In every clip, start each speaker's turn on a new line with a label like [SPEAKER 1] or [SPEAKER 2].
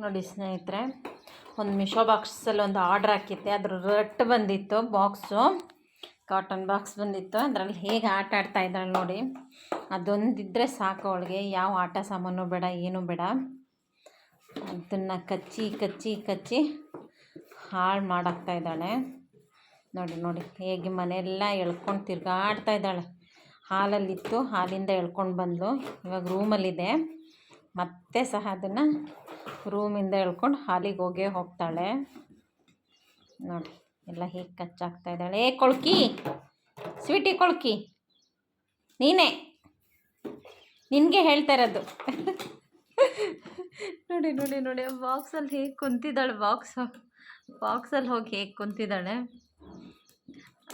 [SPEAKER 1] ನೋಡಿ ಸ್ನೇಹಿತರೆ, ಒಂದು ಮಿಶೋ ಬಾಕ್ಸಲ್ಲಿ ಒಂದು ಆರ್ಡ್ರ್ ಹಾಕಿದ್ದೆ. ಅದ್ರ ರಟ್ ಬಂದಿತ್ತು ಬಾಕ್ಸು ಕಾಟನ್ ಬಾಕ್ಸ್ ಬಂದಿತ್ತು. ಅದರಲ್ಲಿ ಹೇಗೆ ಆಟ ಆಡ್ತಾ ಇದ್ದಾಳೆ ನೋಡಿ. ಅದೊಂದಿದ್ದರೆ ಸಾಕು ಅವಳಿಗೆ. ಯಾವ ಆಟ ಸಾಮಾನು ಬೇಡ, ಏನೂ ಬೇಡ. ಅದನ್ನು ಕಚ್ಚಿ ಕಚ್ಚಿ ಕಚ್ಚಿ ಹಾಳು ಮಾಡಾಕ್ತಾ ಇದ್ದಾಳೆ. ನೋಡಿ ನೋಡಿ, ಹೇಗೆ ಮನೆಯೆಲ್ಲ ಎಳ್ಕೊಂಡು ತಿರ್ಗಾಡ್ತಾ ಇದ್ದಾಳೆ. ಹಾಲಲ್ಲಿತ್ತು, ಹಾಲಿಂದ ಎಳ್ಕೊಂಡು ಬಂದಳು ಇವಾಗ ರೂಮಲ್ಲಿದೆ ಮತ್ತೆ ಸಹ ಅದನ್ನು ರೂಮಿಂದ ಎಳ್ಕೊಂಡು ಹಾಲಿಗೆ ಹೋಗೇ ಹೋಗ್ತಾಳೆ. ನೋಡಿ, ಎಲ್ಲ ಹೇಗೆ ಕಚ್ಚಾಕ್ತಾ ಇದ್ದಾಳೆ. ಏ, ಕೊಳ್ಕಿ, ಸ್ವೀಟಿ ಕೊಳ್ಕಿ, ನೀನೇ, ನಿನಗೆ ಹೇಳ್ತಾ ಇರೋದು. ನೋಡಿ ನೋಡಿ ನೋಡಿ ಬಾಕ್ಸಲ್ಲಿ ಹೇಗೆ ಕುಂತಿದ್ದಾಳೆ ಬಾಕ್ಸ್ ಬಾಕ್ಸಲ್ಲಿ ಹೋಗಿ ಹೇಗೆ ಕುಂತಿದ್ದಾಳೆ.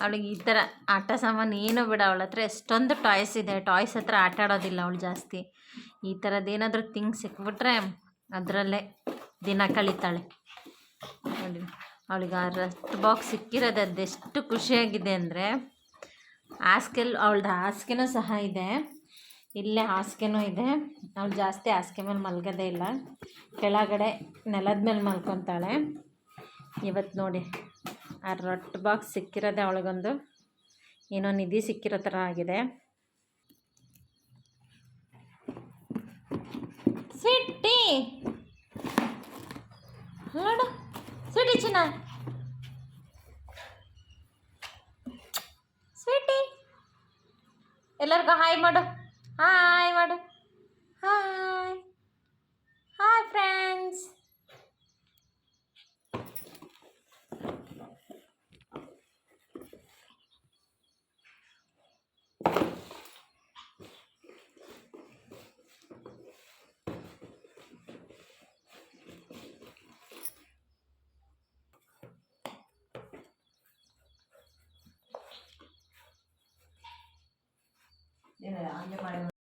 [SPEAKER 1] ಅವಳಿಗೆ ಈ ಥರ ಆಟ ಸಾಮಾನು ಏನೂ ಬಿಡ, ಅವಳ ಹತ್ರ ಎಷ್ಟೊಂದು ಟಾಯ್ಸ್ ಇದೆ. ಟಾಯ್ಸ್ ಹತ್ರ ಆಟ ಆಡೋದಿಲ್ಲ ಅವಳು ಜಾಸ್ತಿ. ಈ ಥರದ್ದು ಏನಾದರೂ ಥಿಂಗ್ಸ್ ಸಿಕ್ಬಿಟ್ರೆ ಅದರಲ್ಲೇ ದಿನ ಕಳೀತಾಳೆ. ನೋಡಿ, ಅವಳಿಗೆ ಆ ರಸ್ಟ್ ಬಾಕ್ಸ್ ಸಿಕ್ಕಿರೋದು ಅದೆಷ್ಟು ಖುಷಿಯಾಗಿದೆ ಅಂದರೆ, ಹಾಸ್ಗೆಲ್, ಅವಳ್ದು ಹಾಸಿಗೆನೂ ಸಹ ಇದೆ. ಇಲ್ಲೇ ಹಾಸಿಗೆನೂ ಇದೆ. ಅವಳು ಜಾಸ್ತಿ ಹಾಸಿಗೆ ಮೇಲೆ ಮಲ್ಗೋದೇ ಇಲ್ಲ. ಕೆಳಗಡೆ ನೆಲದ ಮೇಲೆ ಮಲ್ಕೊತಾಳೆ. ಇವತ್ತು ನೋಡಿ, ಆ ರೊಟ್ಟ ಬಾಕ್ಸ್ ಸಿಕ್ಕಿರೋದೇ ಅವಳಿಗೊಂದು. ಏನೋ ನಿಧಿ ಸಿಕ್ಕಿರೋ ಥರ ಆಗಿದೆ. ಸಿಟ್ಟಿ! ನೋಡು. ಸ್ವೀಟಿ ಚಿನ್ನ. ಸ್ವೀಟಿ ಎಲ್ಲರಿಗೂ ಹಾಯ್ ಮಾಡು. ಹಾಯ್ ಮಾಡು. Hi in an undermined